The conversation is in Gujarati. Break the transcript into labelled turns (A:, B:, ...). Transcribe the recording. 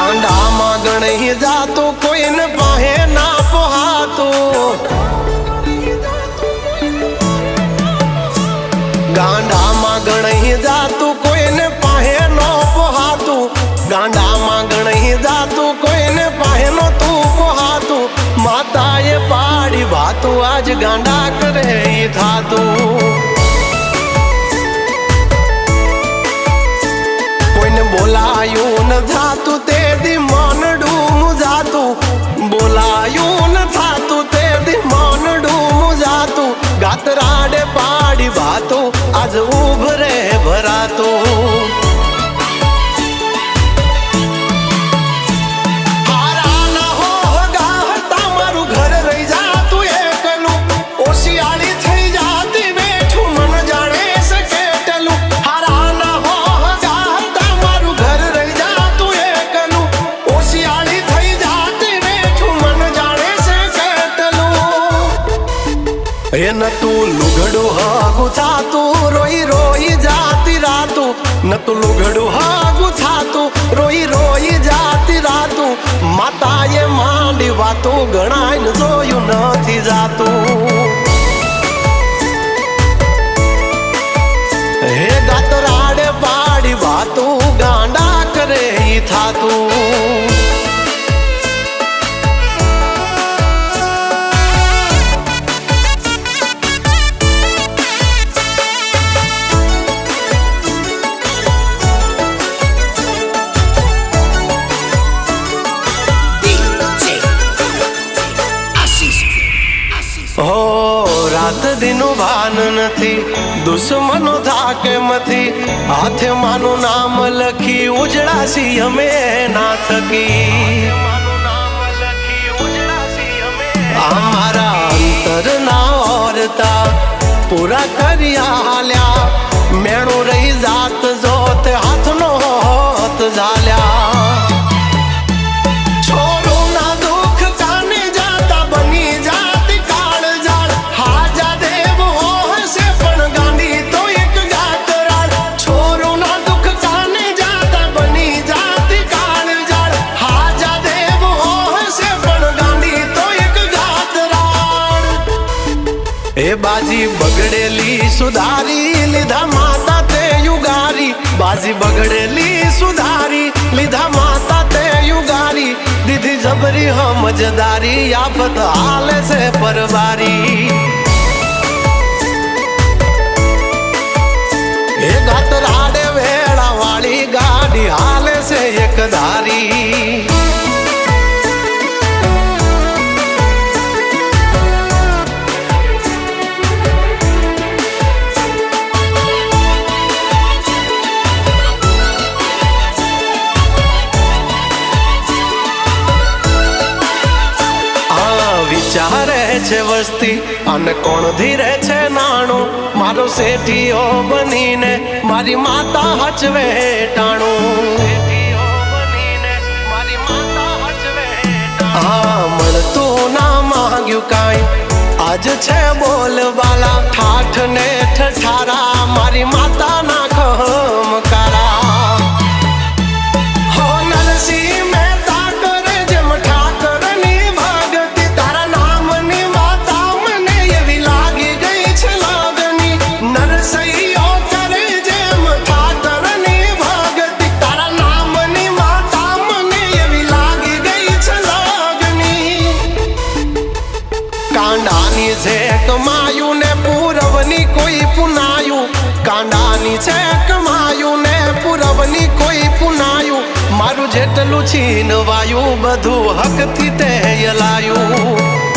A: ચાંડામાં ગણી જાતો કોઈને પાહે ના પોહાતો. ગાંડામાં ગણી જાતું કોઈને પાહે ન પોહાતું. ગાંડામાં ગણી જાતું કોઈને પાહે નો તું પોહાતું. માતાએ પાડી વાતું આજ ગાંડા બોલાયું ન થાતું તે દી મનડું જાતું. બોલાયું ન થાતું તે દી મનડું જાતું. ગાતરાડે પાડી વાતો, આજ ઉભરે ભરાતું. તું લુગડું હાગું થાતું, રોઈ રોઈ જાતી રાતું. ન તું લુગડું હાગું થાતું, રોઈ રોઈ જાતી રાતું. માતાએ માંડી વાતું ગણાય જોયું નથી જાતું. રાત દિનું ભાન નથી, દુશ્મનો થાકે મથી. હાથે માનું નામ લખી ઉજળાસી અમે ના થકી અમારા અંતર ના ઓરતા પૂરા કર્યા હાલ્યા બાજી બગડેલી સુધારી, લીધા માતા તે યુગારી. બાજી બગડેલી સુધારી, લીધા માતા તે યુગારી. દીધી જબરી હમજદારી, આફત હાલે છે પરવારી. એ ગાત છે વસ્તી? અને કોણ ધીરે છે નાણું? મારો શેઠીઓ બનીને મારી માતા હચવે ટાણું. હા મળતું ના કાંઈ. આજ છે બોલવાલા, ઠાઠ ને ઠઠારા. મારી માતા મારું જેટલું છીનવાયું બધું હકથી તે યલાયું.